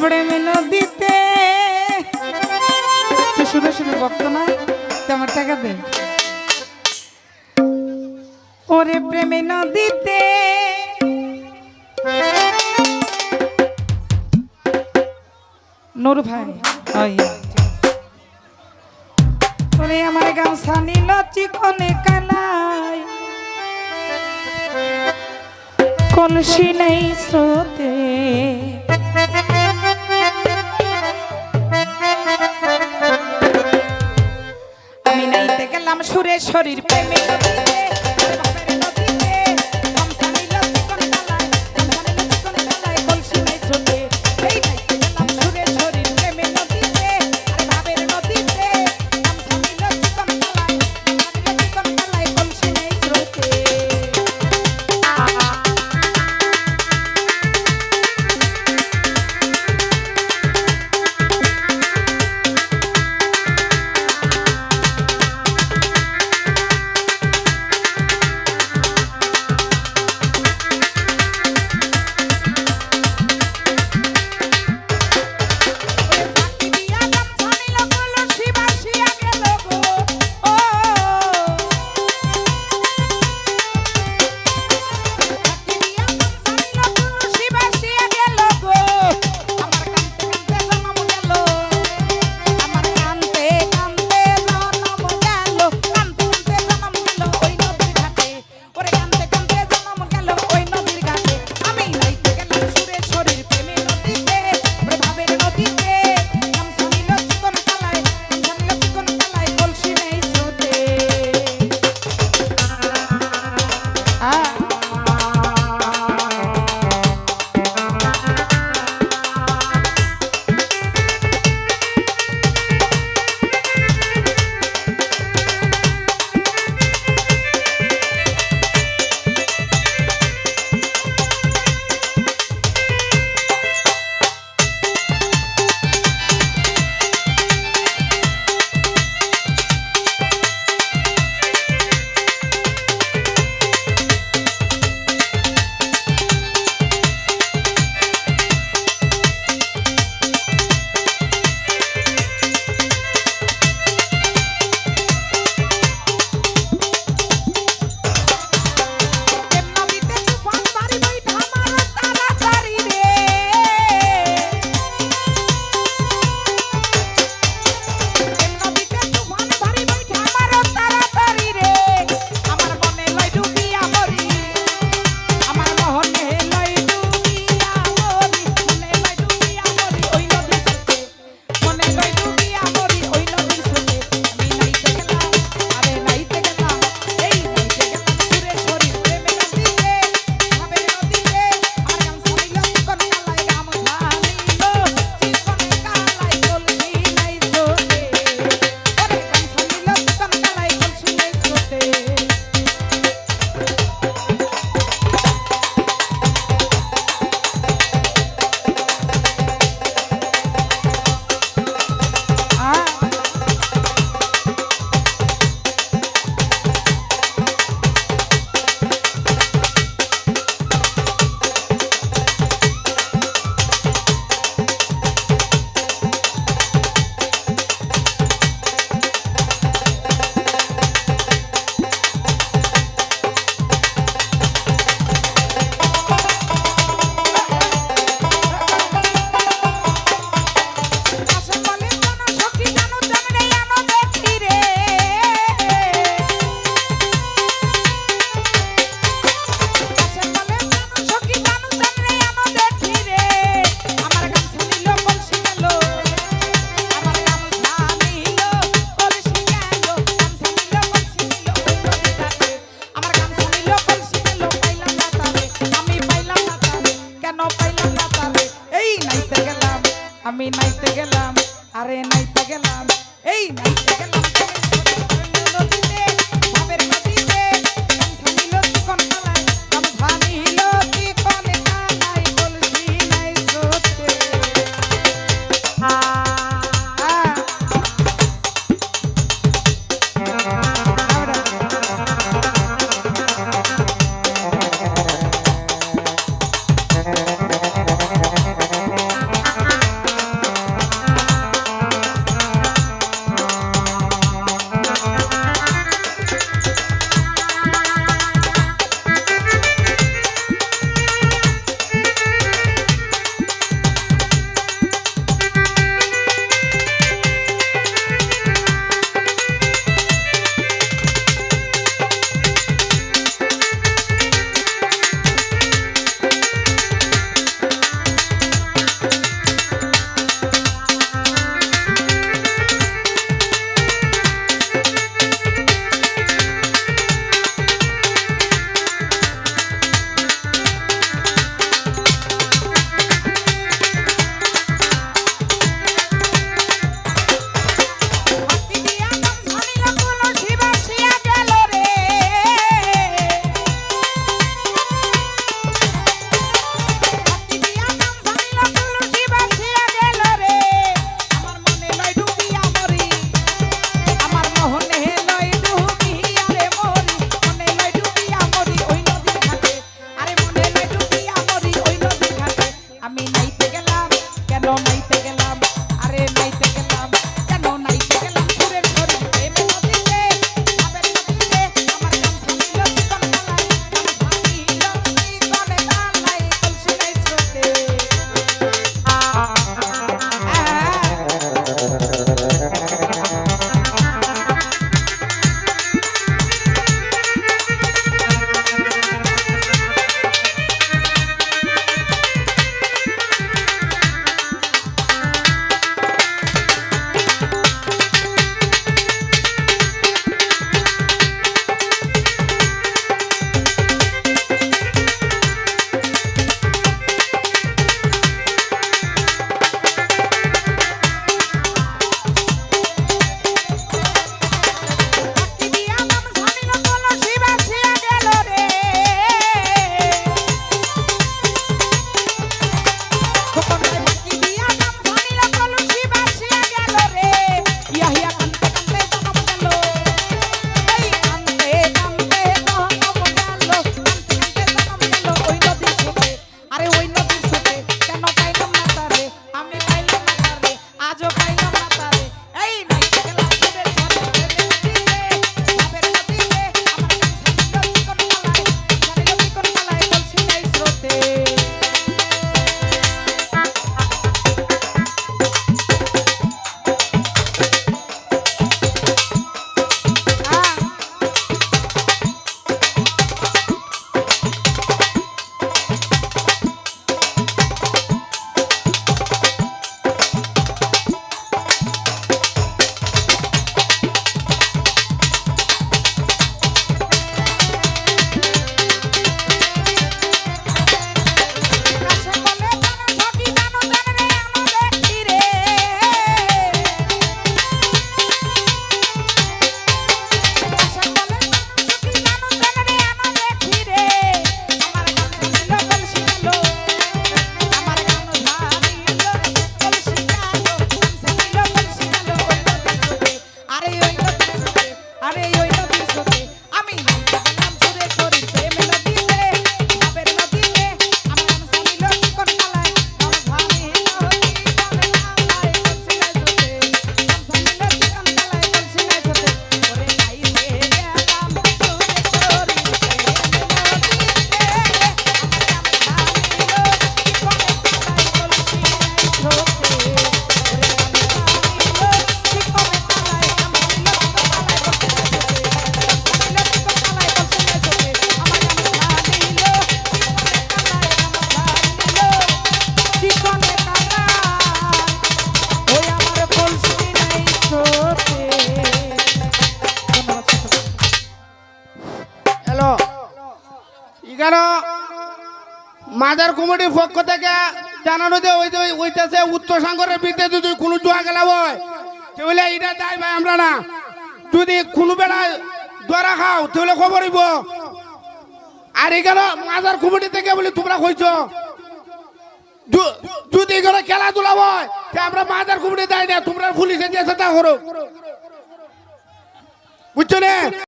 প্রেম নদীতে শুনে শুনে ভক্ত না তেমন টাকা দে ওরে প্রেমে নদীতে নুর ভাই ওরে আমার গামছা নিল চিকনে কানাই কলসি নেই স্রোতে আমি নাইতে গেলাম সুরেশ্বরীর প্রেমে। নাইতে গেলাম আরে নাইতে গেলাম এই নাইতে গেলাম। মাদার কমিটির পক্ষ থেকে জানানো যে ওই যে ওইটা সে উত্তর সাগরের বিরুদ্ধে যদি কোনো জোয়া গেলা হয়, তাহলে এটা যাই ভাই আমরা না। যদি কোনো বেলা দ্বারা খাও, তাহলে খবর হইব। আর এই এখানে মাদার কমিটি থেকে বলি তোমরা কইছ যদি এখানে খেলাধুলা হয়, তা আমরা মাদার কমিটি যাই না, তোমরা পুলিশে যেতে তা করো। বুঝছ না?